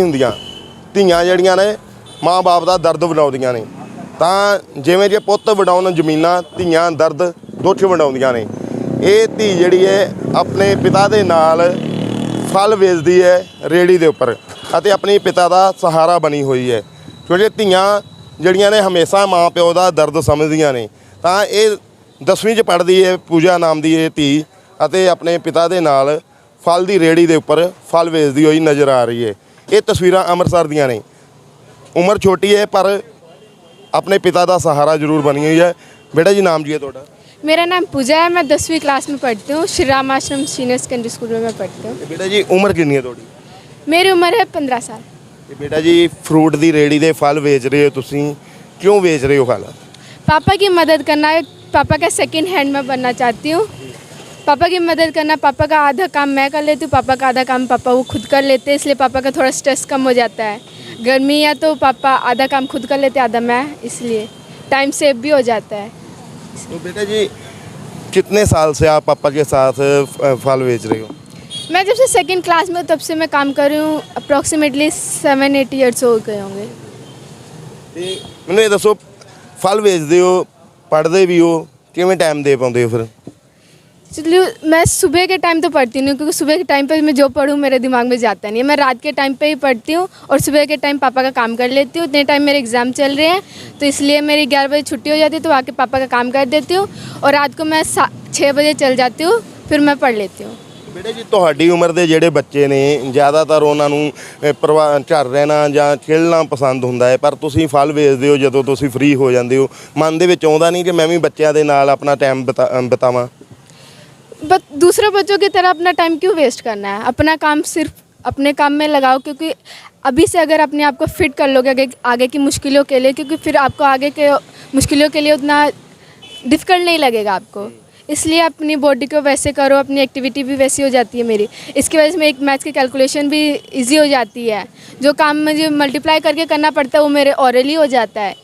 ਹੁੰਦੀਆਂ। ਧੀਆਂ ਜਿਹੜੀਆਂ ਨੇ, ਮਾਂ-ਬਾਪ ਦਾ ਦਰਦ ਵਡਾਉਂਦੀਆਂ ਨੇ। ਤਾਂ ਜਿਵੇਂ ਜੇ ਪੁੱਤ ਵਡਾਉਣ ਜ਼ਮੀਨਾਂ, ਧੀਆਂ ਦਰਦ ਦੁੱਖ ਵਡਾਉਂਦੀਆਂ ਨੇ। ਇਹ ਧੀ ਜਿਹੜੀ ਹੈ, ਆਪਣੇ ਪਿਤਾ ਦੇ ਨਾਲ ਫਲ ਵੇਚਦੀ ਹੈ ਰੇੜੀ ਦੇ ਉੱਪਰ ਅਤੇ ਆਪਣੇ ਪਿਤਾ ਦਾ ਸਹਾਰਾ ਬਣੀ ਹੋਈ ਹੈ। ਕਿਉਂਕਿ ਧੀਆਂ ਜਿਹੜੀਆਂ ਨੇ ਹਮੇਸ਼ਾ ਮਾਂ ਪਿਓ ਦਾ ਦਰਦ ਸਮਝਦੀਆਂ ਨੇ, ਤਾਂ ਇਹ 10ਵੀਂ ਚ ਪੜ੍ਹਦੀ ਹੈ ਪੂਜਾ ਨਾਮ ਦੀ ਇਹ ਧੀ ਅਤੇ ਆਪਣੇ ਪਿਤਾ ਦੇ ਨਾਲ ਫਲ ਦੀ ਰੇੜੀ ਦੇ ਉੱਪਰ ਫਲ ਵੇਚਦੀ ਹੋਈ ਨਜ਼ਰ ਆ ਰਹੀ ਹੈ। ਇਹ ਤਸਵੀਰਾਂ ਅੰਮ੍ਰਿਤਸਰ ਦੀਆਂ ਨੇ ਉਮਰ ਛੋਟੀ ਹੈ ਪਰ ਆਪਣੇ ਪਿਤਾ ਦਾ ਸਹਾਰਾ ਜ਼ਰੂਰ ਬਣੀ ਹੋਈ ਹੈ ਬੇਟਾ ਜੀ ਨਾਮ ਜੀ ਹੈ ਤੁਹਾਡਾ मेरा नाम पूजा है मैं दसवीं क्लास में पढ़ती हूँ श्री राम आश्रम सीनियर सेकेंडरी स्कूल में मैं पढ़ती हूँ ਤੇ ਬੇਟਾ ਜੀ ਉਮਰ ਕਿੰਨੀ ਹੈ ਤੁਹਾਡੀ मेरी उम्र है पंद्रह साल ਤੇ ਬੇਟਾ ਜੀ ਫਰੂਟ ਦੀ ਰੇੜੀ ਦੇ ਫਲ ਵੇਚ ਰਹੇ ਹੋ ਤੁਸੀਂ ਕਿਉਂ ਵੇਚ ਰਹੇ ਹੋ ਫਲ पापा की मदद करना है पापा का सेकंड हैंड में बनना चाहती हूँ पापा की मदद करना पापा का आधा काम मैं कर लेती हूँ पापा का आधा काम पापा वो खुद कर लेते हैं इसलिए पापा का थोड़ा स्ट्रेस कम हो जाता है गर्मी है तो पापा आधा काम खुद कर लेते आधा मैं इसलिए टाइम सेव भी हो जाता है तो बेटा जी कितने साल से आप पापा के साथ अ, फल बेच रहे हो मैं जब से सेकंड क्लास में हूँ, तब से मैं काम कर रही हूँ अप्रॉक्सीमेटली सेवन एट ईयर्स हो गए होंगे ਤੇ ਮੈਨੂੰ ਇਹ ਦੱਸੋ ਫਲ ਵੇਚਦੇ ਹੋ ਪੜ੍ਹਦੇ ਵੀ ਹੋ ਕਿਵੇਂ ਟਾਈਮ ਦੇ ਪਾਉਂਦੇ ਹੋ ਫਿਰ चलिए मैं सुबह के टाइम तो पढ़ती नहीं हूँ क्योंकि सुबह के टाइम पे मैं जो पढ़ूँ मेरे दिमाग में जाता नहीं है मैं रात के टाइम पे ही पढ़ती हूँ और सुबह के टाइम पापा का काम कर लेती हूँ इतने टाइम मेरे एग्ज़ाम चल रहे हैं तो इसलिए मेरी ग्यारह बजे छुट्टी हो जाती है तो आके पापा का काम कर देती हूँ और रात को मैं सा- छः बजे चल जाती हूँ फिर मैं पढ़ लेती हूँ ਬੇਟਾ ਜੀ ਤੁਹਾਡੀ ਉਮਰ ਦੇ ਜਿਹੜੇ ਬੱਚੇ ਨੇ ਜ਼ਿਆਦਾਤਰ ਉਹਨਾਂ ਨੂੰ ਅ, ਪਰਿਵਾਰ ਘਰ ਰਹਿਣਾ ਜਾਂ ਖੇਡਣਾ ਪਸੰਦ ਹੁੰਦਾ ਹੈ ਪਰ ਤੁਸੀਂ ਫਲ ਵੇਚਦੇ ਹੋ ਜਦੋਂ ਤੁਸੀਂ ਫ੍ਰੀ ਹੋ ਜਾਂਦੇ ਹੋ ਮਨ ਦੇ ਵਿੱਚ ਆਉਂਦਾ ਨਹੀਂ ਕਿ ਮੈਂ ਵੀ ਬੱਚਿਆਂ ਦੇ ਨਾਲ ਆਪਣਾ ਟਾਈਮ ਬਿਤਾਵਾਂ बट दूसरे बच्चों की तरह अपना टाइम क्यों वेस्ट करना है? अपना काम सिर्फ़ अपने काम में लगाओ, क्योंकि अभी से अगर अपने आप को फिट कर लोगे आगे आगे की मुश्किलों के लिए, क्योंकि फिर आपको आगे के मुश्किलों के लिए उतना डिफ़िकल्ट नहीं लगेगा आपको। इसलिए अपनी बॉडी को वैसे करो, अपनी एक्टिविटी भी वैसी हो जाती है मेरी। इसकी वजह से मेरी मैथ्स की कैलकुलेशन भी इजी हो जाती है। जो काम मुझे मल्टीप्लाई करके करना पड़ता है, वो मेरे ऑरली हो जाता है।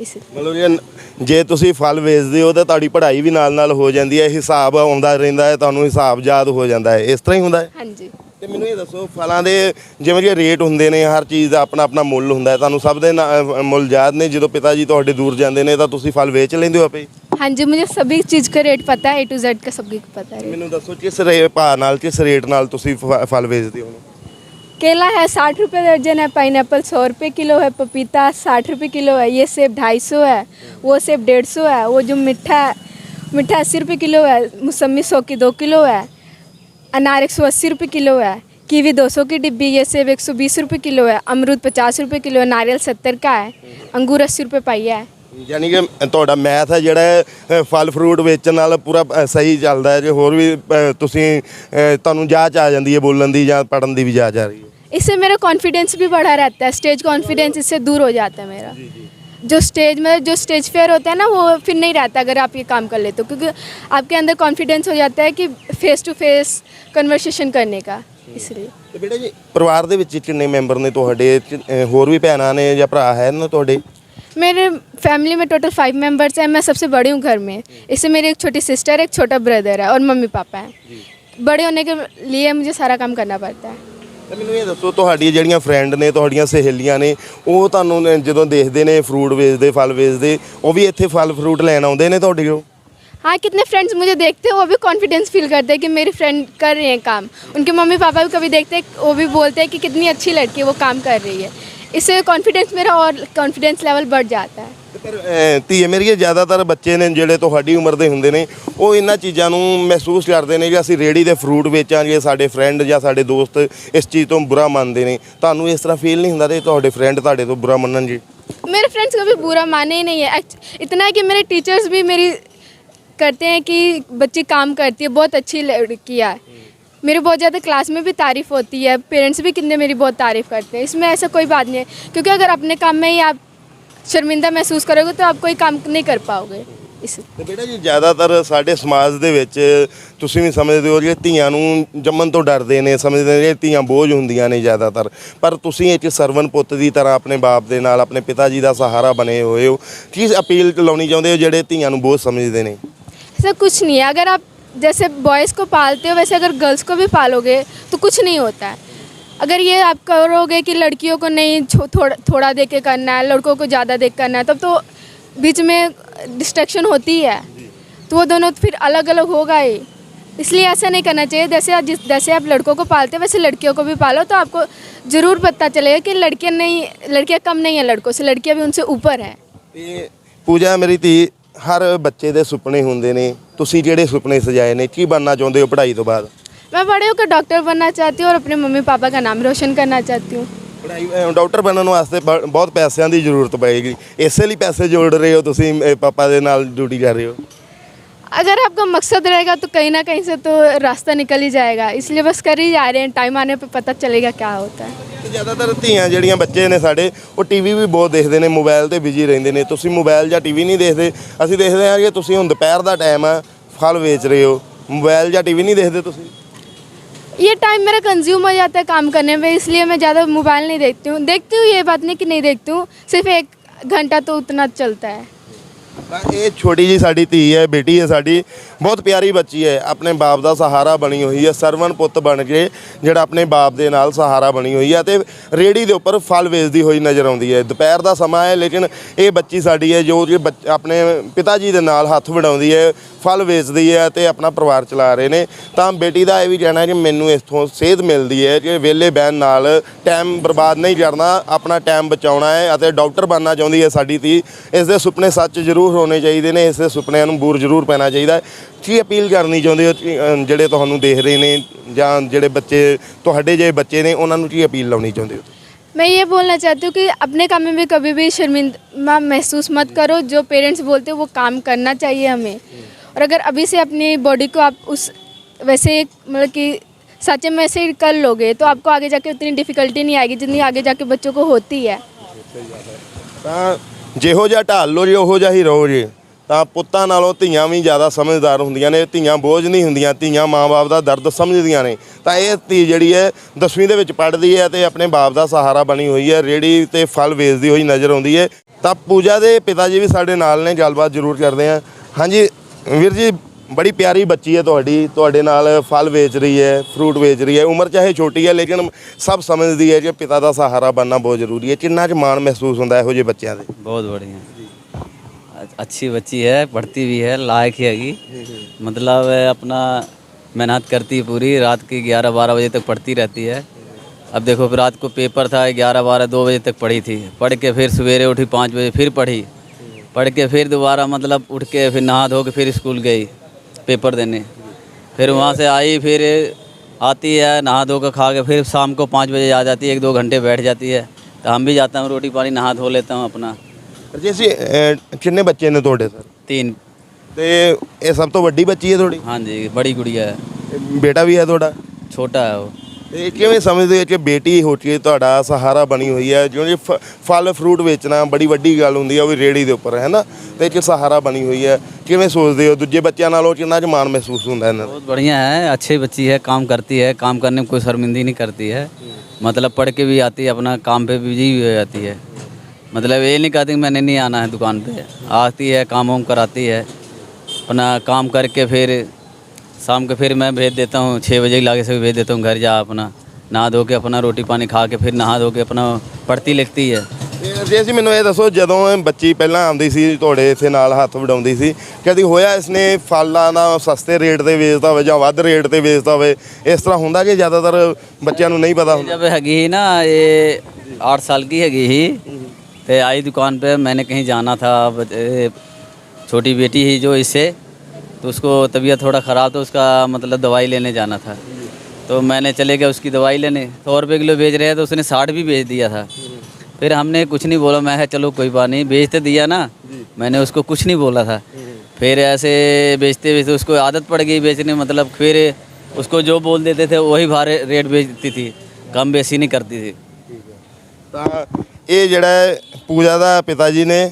इसलिए ਮਤਲਬ ਜੇ ਜੇ ਤੁਸੀਂ ਫਲ ਵੇਚਦੇ ਹੋ ਤਾਂ ਤੁਹਾਡੀ ਪੜ੍ਹਾਈ ਵੀ ਨਾਲ ਨਾਲ ਹੋ ਜਾਂਦੀ ਹੈ ਹਿਸਾਬ ਆਉਂਦਾ ਰਹਿੰਦਾ ਹੈ ਤੁਹਾਨੂੰ ਹਿਸਾਬ ਯਾਦ ਹੋ ਜਾਂਦਾ ਹੈ ਇਸ ਤਰ੍ਹਾਂ ਹੀ ਹੁੰਦਾ ਹੈ हाँ जी ਤੇ ਮੈਨੂੰ ਇਹ ਦੱਸੋ ਫਲਾਂ ਦੇ ਜਿਵੇਂ ਕਿ ਰੇਟ ਹੁੰਦੇ ਨੇ ਹਰ ਚੀਜ਼ ਦਾ ਆਪਣਾ ਆਪਣਾ ਮੁੱਲ ਹੁੰਦਾ ਹੈ ਤੁਹਾਨੂੰ ਸਭ ਦੇ ਨਾ- ਅਹ ਮੁੱਲ ਯਾਦ ਨੇ ਜਦੋਂ ਪਿਤਾ ਜੀ ਤੁਹਾਡੇ ਦੂਰ ਜਾਂਦੇ ਨੇ ਤਾਂ ਤੁਸੀਂ ਫਲ ਵੇਚ ਲੈਂਦੇ ਹੋ ਆਪੇ हाँ जी मुझे सभी चीज़ का रेट पता है ए टू जेड का सभी को पता है ਮੈਨੂੰ ਦੱਸੋ किस ਰੇ ਭਾਅ ਨਾਲ ਕਿਸ ਰੇਟ ਨਾਲ ਤੁਸੀਂ ਫ- ਫਲ ਵੇਚਦੇ ਹੋ केला है साठ रुपये दर्जन है पाइन एप्पल सौ रुपये किलो है, पपीता साठ रुपये किलो है, ये सेब ढाई सौ है, वो सेब डेढ़ सौ है, वो जो मिठा है, मिठा अस्सी रुपये किलो है मौसमी सौ की दो किलो है अनार एक सौ अस्सी रुपये किलो है, कीवी दो सौ की डिब्बी, ये सेब एक सौ बीस रुपये किलो है, अमरूद पचास रुपये किलो है, नारियल सत्तर का है, अंगूर अस्सी रुपये पाइया है। ਯਾਨੀ ਕਿ ਤੁਹਾਡਾ ਮੈਥ ਹੈ ਜਿਹੜਾ ਹੈ, ਅਹ ਫਲ ਫਰੂਟ ਵੇਚਣ ਨਾਲ ਪੂਰਾ ਅਹ ਸਹੀ ਚੱਲਦਾ ਹੈ ਜੇ ਹੋਰ ਵੀ ਅਹ ਤੁਸੀਂ ਅਹ ਤੁਹਾਨੂੰ ਜਾਚ ਆ ਜਾਂਦੀ ਹੈ ਬੋਲਣ ਦੀ ਜਾਂ ਪੜਨ ਦੀ ਵੀ ਜਾਚ ਆ ਰਹੀ ਹੈ इससे मेरा कॉन्फिडेंस भी बढ़ा रहता है स्टेज कॉन्फिडेंस इससे दूर हो जाता है मेरा जो स्टेज में जो स्टेज फेयर होता है ना वो फिर नहीं रहता अगर आप ये काम कर लेते हो क्योंकि आपके अंदर कॉन्फिडेंस हो जाता है कि फेस टू फेस कन्वर्सेशन करने का इसलिए ਤੇ ਬੇਟਾ ਜੀ ਪਰਿਵਾਰ ਦੇ ਵਿੱਚ ਕਿੰਨੇ ਮੈਂਬਰ ਨੇ ਤੁਹਾਡੇ ਚ- ਅਹ ਹੋਰ ਵੀ ਭੈਣਾਂ ਨੇ ਜਾਂ ਭਰਾ ਹੈ ਨਾ ਤੁਹਾਡੇ मेरे फैमिली में टोटल फाइव मेंबर्स हैं मैं सबसे बड़ी हूँ घर में इससे मेरी एक छोटी सिस्टर है एक छोटा ब्रदर है और मम्मी पापा हैं बड़े होने के लिए मुझे सारा काम करना पड़ता है ਤੇ ਮੈਨੂੰ ਇਹ ਦੱਸੋ ਤੁਹਾਡੀਆਂ ਜਿਹੜੀਆਂ ਫਰੈਂਡ ਨੇ ਤੁਹਾਡੀਆਂ ਸਹੇਲੀਆਂ ਨੇ ਉਹ ਤੁਹਾਨੂੰ ਨੇ ਜਦੋਂ ਦੇਖਦੇ ਨੇ ਫਰੂਟ ਵੇਚਦੇ ਫਲ ਵੇਚਦੇ ਉਹ ਵੀ ਇੱਥੇ ਫਲ ਫਰੂਟ ਲੈਣ ਆਉਂਦੇ ਨੇ ਤੁਹਾਡੇ ਕੋਲ हाँ कितने फ्रेंड्स मुझे देखते हैं वो भी कॉन्फिडेंस फील करते हैं कि मेरी फ्रेंड कर रही हैं काम उनके मम्मी पापा भी कभी देखते हैं वो भी बोलते हैं कि कितनी अच्छी लड़की है वो काम कर रही है इससे कॉन्फिडेंस मेरा और कॉन्फिडेंस लेवल बढ़ जाता है ਤੇ ਪਰ ਅਹ, ਧੀਏ ਮੇਰੀਏ ਜ਼ਿਆਦਾਤਰ ਬੱਚੇ ਨੇ ਜਿਹੜੇ ਤੁਹਾਡੀ ਉਮਰ ਦੇ ਹੁੰਦੇ ਨੇ ਉਹ ਇਹਨਾਂ ਚੀਜ਼ਾਂ ਨੂੰ ਮਹਿਸੂਸ ਕਰਦੇ ਨੇ ਕਿ ਅਸੀਂ ਰੇੜੀ ਦੇ ਫਰੂਟ ਵੇਚਾਂਗੇ ਸਾਡੇ ਫਰੈਂਡ ਜਾਂ ਸਾਡੇ ਦੋਸਤ ਇਸ ਚੀਜ਼ ਤੋਂ ਬੁਰਾ ਮੰਨਦੇ ਨੇ ਤੁਹਾਨੂੰ ਇਸ ਤਰ੍ਹਾਂ ਫੀਲ ਨਹੀਂ ਹੁੰਦਾ ਤੇ ਤੁਹਾਡੇ ਫਰੈਂਡ ਤੁਹਾਡੇ ਤੋਂ ਬੁਰਾ ਮੰਨਣ ਜੀ मेरे फ्रेंड्स कभी बुरा माने ही नहीं है Act- इतना है कि मेरे टीचर्स भी मेरी करते हैं कि बच्ची काम करती है बहुत अच्छी लड़की है मेरी बहुत ज़्यादा क्लास में भी तारीफ़ होती है पेरेंट्स भी कितने मेरी बहुत तारीफ़ करते हैं इसमें ऐसा कोई बात नहीं है क्योंकि अगर अपने काम में ही आप शर्मिंदा महसूस करोगे तो आप कोई काम नहीं कर पाओगे इस ਤੇ ਬੇਟਾ ਜੀ ਜ਼ਿਆਦਾਤਰ ਸਾਡੇ ਸਮਾਜ ਦੇ ਵਿੱਚ ਤੁਸੀਂ ਵੀ ਸਮਝਦੇ ਹੋ ਕਿ ਧੀਆਂ ਨੂੰ ਜੰਮਣ ਤੋਂ ਡਰਦੇ ਨੇ ਸਮਝਦੇ ਨੇ ਕਿ ਧੀਆਂ ਬੋਝ ਹੁੰਦੀਆਂ ਨੇ ਜ਼ਿਆਦਾਤਰ ਪਰ ਤੁਸੀਂ ਇਹ ਚ ਸਰਵਨ ਪੁੱਤ ਦੀ ਤਰ੍ਹਾਂ ਆਪਣੇ ਬਾਪ ਦੇ ਨਾਲ ਆਪਣੇ ਪਿਤਾ ਜੀ ਦਾ ਸਹਾਰਾ ਬਣੇ ਹੋਏ ਹੋ ਕੀ ਅਪੀਲ ਲਾਉਣੀ ਚਾਹੁੰਦੇ ਹੋ ਜਿਹੜੇ ਧੀਆਂ ਨੂੰ ਬੋਝ ਸਮਝਦੇ ਨੇ ऐसा कुछ नहीं है अगर आप जैसे बॉयज़ को पालते हो, वैसे अगर गर्ल्स को भी पालोगे तो कुछ नहीं होता है। अगर ये आप करोगे कि लड़कियों को नहीं थोड़ा थोड़ा दे के करना है, लड़कों को ज़्यादा देख करना है, तब तो बीच में डिस्ट्रेक्शन होती है। तो वो दोनों फिर अलग अलग होगा ही। इसलिए ऐसा नहीं करना चाहिए। जैसे जिस, जैसे आप लड़कों को पालते हो, वैसे लड़कियों को भी पालो तो आपको ज़रूर पता चलेगा कि लड़कियाँ नहीं, लड़कियाँ कम नहीं है लड़कों से, लड़कियाँ भी उनसे ऊपर है। पूजा मेरी थी ਹਰ ਬੱਚੇ ਦੇ ਸੁਪਨੇ ਹੁੰਦੇ ਨੇ ਤੁਸੀਂ ਜਿਹੜੇ ਸੁਪਨੇ ਸਜਾਏ ਨੇ ਕੀ ਬਣਨਾ ਚਾਹੁੰਦੇ ਹੋ ਪੜ੍ਹਾਈ ਤੋਂ ਬਾਅਦ मैं बड़े होकर डॉक्टर बनना चाहती हूँ और अपने मम्मी पापा का नाम रोशन करना चाहती हूँ ਪੜ੍ਹਾਈ ਅਹ ਡਾਕਟਰ ਬਣਨ ਵਾਸਤੇ ਬ- ਬਹੁਤ ਪੈਸਿਆਂ ਦੀ ਜ਼ਰੂਰਤ ਪਏਗੀ ਇਸੇ ਲਈ ਪੈਸੇ ਜੋੜ ਰਹੇ ਹੋ ਤੁਸੀਂ ਅਹ ਪਾਪਾ ਦੇ ਨਾਲ ਡਿਊਟੀ ਕਰ ਰਹੇ ਹੋ अगर आपका मकसद रहेगा तो कहीं ना कहीं से तो रास्ता निकल ही जाएगा इसलिए बस कर ही जा रहे हैं टाइम आने पे पता चलेगा क्या होता है ਤੇ ਜ਼ਿਆਦਾਤਰ ਧੀਆਂ ਜਿਹੜੀਆਂ ਬੱਚੇ ਨੇ ਸਾਡੇ ਉਹ ਟੀਵੀ ਵੀ ਬਹੁਤ ਦੇਖਦੇ ਨੇ ਮੋਬਾਈਲ ਤੇ ਬਿਜੀ ਰਹਿੰਦੇ ਨੇ ਤੁਸੀਂ ਮੋਬਾਈਲ ਜਾਂ ਟੀਵੀ ਨਹੀਂ ਦੇਖਦੇ ਅਸੀਂ ਦੇਖਦੇ ਹਾਂ ਕਿ ਤੁਸੀਂ ਹੁਣ ਦੁਪਹਿਰ ਦਾ ਟਾਈਮ ਆ ਫਲ ਵੇਚ ਰਹੇ ਹੋ ਮੋਬਾਈਲ ਜਾਂ ਟੀਵੀ ਨਹੀਂ ਦੇਖਦੇ ਤੁਸੀਂ ये टाइम मेरा कंज्यूम हो जाता है काम करने में इसलिए मैं ज़्यादा मोबाइल नहीं देखती हूँ देखती हूँ ये बात नहीं कि नहीं देखती हूँ सिर्फ एक घंटा तो उतना चलता है ਤਾਂ ਇਹ ਛੋਟੀ ਜੀ ਸਾਡੀ ਧੀ ਹੈ, ਬੇਟੀ ਹੈ ਸਾਡੀ, ਬਹੁਤ ਪਿਆਰੀ ਬੱਚੀ ਹੈ। ਆਪਣੇ ਬਾਪ ਦਾ ਸਹਾਰਾ ਬਣੀ ਹੋਈ ਹੈ ਸਰਵਨ ਪੁੱਤ ਬਣ ਕੇ ਜਿਹੜਾ ਆਪਣੇ ਬਾਪ ਦੇ ਨਾਲ ਸਹਾਰਾ ਬਣੀ ਹੋਈ ਹੈ ਤੇ ਰੇੜੀ ਦੇ ਉੱਪਰ ਫਲ ਵੇਚਦੀ ਹੋਈ ਨਜ਼ਰ ਆਉਂਦੀ ਹੈ। ਦੁਪਹਿਰ ਦਾ ਸਮਾਂ ਹੈ, ਲੇਕਿਨ ਇਹ ਬੱਚੀ ਸਾਡੀ ਹੈ ਜੋ ਕਿ ਬੱਚ- ਆਪਣੇ ਪਿਤਾ ਜੀ ਦੇ ਨਾਲ ਹੱਥ ਵਡਾਉਂਦੀ ਹੈ, ਫਲ ਵੇਚਦੀ ਹੈ ਤੇ ਆਪਣਾ ਪਰਿਵਾਰ ਚਲਾ ਰਹੇ ਨੇ। ਤਾਂ ਬੇਟੀ ਦਾ ਇਹ ਵੀ ਕਹਿਣਾ ਹੈ ਕਿ ਮੈਨੂੰ ਇਥੋਂ ਸੇਧ ਮਿਲਦੀ ਹੈ ਕਿ ਵਿਹਲੇ ਬਹਿਣ ਨਾਲ ਟਾਈਮ ਬਰਬਾਦ ਨਹੀਂ ਕਰਨਾ, ਆਪਣਾ ਟਾਈਮ ਬਚਾਉਣਾ ਹੈ ਅਤੇ ਡਾਕਟਰ ਬਣਨਾ ਚਾਹੁੰਦੀ ਹੈ ਸਾਡੀ ਧੀ। ਇਸ ਦੇ ਸੁਪਨੇ ਸੱਚ ਜ਼ਰੂਰ ਹੋਣੇ ਚਾਹੀਦੇ ਨੇ ਇਸ ਦੇ ਸੁਪਨਿਆਂ ਨੂੰ ਬੂਰ ਜ਼ਰੂਰ ਪੈਣਾ ਚਾਹੀਦਾ ਹੈ ਕੀ ਅਪੀਲ ਕਰਨੀ ਚਾਹੁੰਦੇ ਹੋ ਕਿ, ਅ, ਜਿਹੜੇ ਤੁਹਾਨੂੰ ਦੇਖ ਰਹੇ ਨੇ ਜਾਂ ਜਿਹੜੇ ਬੱਚੇ ਤੁਹਾਡੇ ਜਿਹੇ ਬੱਚੇ ਨੇ ਉਹਨਾਂ ਨੂੰ ਕੀ ਅਪੀਲ ਲਾਉਣੀ ਚਾਹੁੰਦੇ ਹੋ मैं ये बोलना चाहती हूँ कि अपने काम में भी कभी भी शर्मिंदा महसूस मत करो जो पेरेंट्स बोलते हैं वो काम करना चाहिए हमें और अगर अभी से अपनी बॉडी को आप उस वैसे मतलब कि सच में से कर लोगे तो आपको आगे जाके उतनी डिफ़िकल्टी नहीं आएगी जितनी आगे जाके बच्चों को होती है ਤਾਂ ਜਿਹੋ ਜਿਹਾ ਢਾਲ ਲੋ ਜੀ, ਉਹੋ ਜਿਹਾ ਹੀ ਰਹੋ ਜੀ। ਤਾਂ ਪੁੱਤਾਂ ਨਾਲੋਂ ਧੀਆਂ ਵੀ ਜ਼ਿਆਦਾ ਸਮਝਦਾਰ ਹੁੰਦੀਆਂ ਨੇ, ਧੀਆਂ ਬੋਝ ਨਹੀਂ ਹੁੰਦੀਆਂ, ਧੀਆਂ ਮਾਂ-ਬਾਪ ਦਾ ਦਰਦ ਸਮਝਦੀਆਂ ਨੇ। ਤਾਂ ਇਹ ਧੀ ਜਿਹੜੀ ਹੈ 10ਵੀਂ ਦੇ ਵਿੱਚ ਪੜ੍ਹਦੀ ਹੈ ਤੇ ਆਪਣੇ ਬਾਪ ਦਾ ਸਹਾਰਾ ਬਣੀ ਹੋਈ ਹੈ, ਰੇੜੀ ਤੇ ਫਲ ਵੇਚਦੀ ਹੋਈ ਨਜ਼ਰ ਆਉਂਦੀ ਹੈ। ਤਾਂ ਪੂਜਾ ਦੇ ਪਿਤਾ ਜੀ ਵੀ ਸਾਡੇ ਨਾਲ ਨੇ, ਗੱਲਬਾਤ ਜ਼ਰੂਰ ਕਰਦੇ ਆ ਹਾਂਜੀ, ਵੀਰ ਜੀ ਬੜੀ ਪਿਆਰੀ ਬੱਚੀ ਹੈ ਤੁਹਾਡੀ ਤੁਹਾਡੇ ਨਾਲ ਫਲ ਵੇਚ ਰਹੀ ਹੈ ਫਰੂਟ ਵੇਚ ਰਹੀ ਹੈ ਉਮਰ ਚਾਹੇ ਛੋਟੀ ਹੈ ਲੇਕਿਨ ਸਭ ਸਮਝਦੀ ਹੈ ਕਿ ਪਿਤਾ ਦਾ ਸਹਾਰਾ ਬਣਨਾ ਬਹੁਤ ਜ਼ਰੂਰੀ ਹੈ ਕਿੰਨਾ ਚ ਮਾਣ ਮਹਿਸੂਸ ਹੁੰਦਾ ਇਹੋ ਜਿਹੇ ਬੱਚਿਆਂ ਦੇ बहुत बढ़िया अ- अच्छी बच्ची है पढ़ती भी है लायक ही हैगी मतलब अ, अपना मेहनत करती है पूरी रात की ग्यारह बारह बजे तक पढ़ती रहती है अब देखो फिर रात को पेपर था ग्यारह बारह दो बजे तक पढ़ी थी पढ़ के फिर सवेरे उठी पाँच बजे फिर पढ़ी पढ़ के फिर दोबारा मतलब उठ के फिर नहा धो के फिर स्कूल गई पेपर देने फिर वहाँ से आई फिर आती है नहा धो के खा के फिर शाम को पाँच बजे आ जाती है एक दो घंटे बैठ जाती है तो हम भी जाता हूँ रोटी पानी नहा धो लेता हूँ अपना ਜੀ ਅਸੀਂ ਅਹ, ਕਿੰਨੇ ਬੱਚੇ ਨੇ ਤੁਹਾਡੇ ਸਰ तीन ਤੇ ਇਹ ਸਭ ਤੋਂ ਵੱਡੀ ਬੱਚੀ ਹੈ ਤੁਹਾਡੀ हाँ जी बड़ी गुड़िया है ਇਹ ਬੇਟਾ ਵੀ ਹੈ ਤੁਹਾਡਾ छोटा है वो ਤੇ ਕਿਵੇਂ ਸਮਝਦੇ ਹੋ ਕਿ ਬੇਟੀ ਹੋ ਕੇ ਤੁਹਾਡਾ ਸਹਾਰਾ ਬਣੀ ਹੋਈ ਹੈ ਜਿਉਂ ਫ- ਫਲ ਫਰੂਟ ਵੇਚਣਾ ਬੜੀ ਵੱਡੀ ਗੱਲ ਹੁੰਦੀ ਹੈ ਉਹ ਵੀ ਰੇੜੀ ਦੇ ਉੱਪਰ ਹੈ ਨਾ ਤੇ ਇਹ 'ਚ ਸਹਾਰਾ ਬਣੀ ਹੋਈ ਹੈ ਕਿਵੇਂ ਸੋਚਦੇ ਹੋ ਦੂਜੇ ਬੱਚਿਆਂ ਨਾਲੋਂ ਕਿੰਨਾ ਚ ਮਾਣ ਮਹਿਸੂਸ ਹੁੰਦਾ ਇਹਨਾਂ ਦਾ बहुत बढ़िया है अच्छी बच्ची है काम करती है काम करने में कोई शर्मिंदगी नहीं करती है मतलब पढ़ के भी आती है अपना काम पे बिजी भी हो जाती है मतलब ये नहीं कहती कि मैंने नहीं आना है दुकान पे आती है काम वाम कराती है अपना काम करके फिर शाम को फिर मैं भेज देता हूँ छः बजे लागे से भी भेज देता हूँ घर जा अपना नहा धो के अपना रोटी पानी खा के फिर नहा धो के अपना पढ़ती लिखती है ਤੇ ਜੇ ਅਸੀਂ ਮੈਨੂੰ ਇਹ ਦੱਸੋ ਜਦੋਂ ਇਹ ਬੱਚੀ ਪਹਿਲਾਂ ਆਉਂਦੀ ਸੀ ਤੁਹਾਡੇ ਇੱਥੇ ਨਾਲ ਹੱਥ ਵਡਾਉਂਦੀ ਸੀ ਕਦੀ ਹੋਇਆ ਇਸਨੇ ਫਲਾਂ ਦਾ ਸਸਤੇ ਰੇਟ ਤੇ ਵੇਚਦਾ ਹੋਵੇ ਜਾਂ ਵੱਧ ਰੇਟ ਤੇ ਵੇਚਦਾ ਹੋਵੇ ਇਸ ਤਰ੍ਹਾਂ ਹੁੰਦਾ ਕਿ ਜ਼ਿਆਦਾਤਰ ਬੱਚਿਆਂ ਨੂੰ ਨਹੀਂ ਪਤਾ ਹੁੰਦਾ जब हैगी ही ना ये आठ साल की हैगी ही तो आई दुकान पे मैंने कहीं जाना था बच- ए, छोटी बेटी ही जो इससे तो उसको तबीयत थोड़ा ख़राब तो उसका मतलब दवाई लेने जाना था तो मैंने चले गया उसकी दवाई लेने सौ रुपये किलो बेच रहे हैं तो उसने साठ भी बेच दिया था फिर हमने कुछ नहीं बोला मैं है चलो कोई बात नहीं बेच तो दिया ना मैंने उसको कुछ नहीं बोला था फिर ऐसे बेचते बेचते उसको आदत पड़ गई बेचने मतलब फिर उसको जो बोल देते थे वही भारे रेट बेचती थी कम बेसी नहीं करती थी ਤਾਂ ਇਹ ਜਿਹੜਾ ਹੈ ਪੂਜਾ ਦਾ ਪਿਤਾ ਜੀ ਨੇ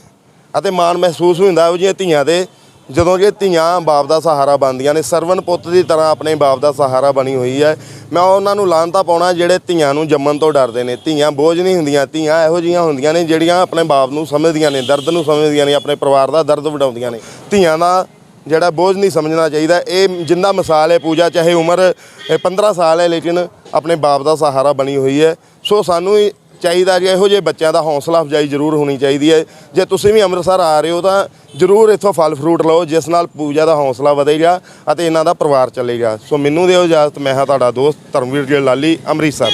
ਅਤੇ ਮਾਣ ਮਹਿਸੂਸ ਹੁੰਦਾ ਉਹ ਜਿਹੀਆਂ ਧੀਆਂ ਤੇ ਜਦੋਂ ਕਿ ਧੀਆਂ ਬਾਪ ਦਾ ਸਹਾਰਾ ਬਣਦੀਆਂ ਨੇ ਸਰਵਨ ਪੁੱਤ ਦੀ ਤਰ੍ਹਾਂ ਆਪਣੇ ਬਾਪ ਦਾ ਸਹਾਰਾ ਬਣੀ ਹੋਈ ਹੈ। ਮੈਂ ਉਹਨਾਂ ਨੂੰ ਲਾਂਤਾ ਪਾਉਣਾ ਜਿਹੜੇ ਧੀਆਂ ਨੂੰ ਜੰਮਣ ਤੋਂ ਡਰਦੇ ਨੇ। ਧੀਆਂ ਬੋਝ ਨਹੀਂ ਹੁੰਦੀਆਂ, ਧੀਆਂ ਇਹੋ ਜਿਹੀਆਂ ਹੁੰਦੀਆਂ ਨੇ ਜਿਹੜੀਆਂ ਆਪਣੇ ਬਾਪ ਨੂੰ ਸਮਝਦੀਆਂ ਨੇ, ਦਰਦ ਨੂੰ ਸਮਝਦੀਆਂ ਨੇ, ਆਪਣੇ ਪਰਿਵਾਰ ਦਾ ਦਰਦ ਵਡਾਉਂਦੀਆਂ ਨੇ। ਧੀਆਂ ਦਾ ਜਿਹੜਾ ਬੋਝ ਨਹੀਂ ਸਮਝਣਾ ਚਾਹੀਦਾ, ਇਹ ਜਿੰਦਾ ਮਿਸਾਲ ਹੈ ਪੂਜਾ, ਚਾਹੇ ਉਮਰ ਇਹ 15 ਸਾਲ ਹੈ, ਲੇਕਿਨ ਆਪਣੇ ਬਾਪ ਦਾ ਸਹਾਰਾ ਬਣੀ ਹੋਈ ਹੈ। ਸੋ ਸਾਨੂੰ ਚਾਹੀਦਾ ਜੀ, ਇਹੋ ਜਿਹੇ ਬੱਚਿਆਂ ਦਾ ਹੌਸਲਾ ਅਫਜਾਈ ਜ਼ਰੂਰ ਹੋਣੀ ਚਾਹੀਦੀ ਹੈ। ਜੇ ਤੁਸੀਂ ਵੀ ਅੰਮ੍ਰਿਤਸਰ ਆ ਰਹੇ ਹੋ ਤਾਂ ਜ਼ਰੂਰ ਇੱਥੋਂ ਫਲ ਫਰੂਟ ਲਓ, ਜਿਸ ਨਾਲ ਪੂਜਾ ਦਾ ਹੌਸਲਾ ਵਧੇਗਾ ਅਤੇ ਇਹਨਾਂ ਦਾ ਪਰਿਵਾਰ ਚੱਲੇਗਾ ਸੋ ਮੈਨੂੰ ਦਿਓ ਇਜਾਜ਼ਤ, ਮੈਂ ਹਾਂ ਤੁਹਾਡਾ ਦੋਸਤ ਧਰਮਵੀਰ ਜੀ ਲਾਲੀ, ਅੰਮ੍ਰਿਤਸਰ।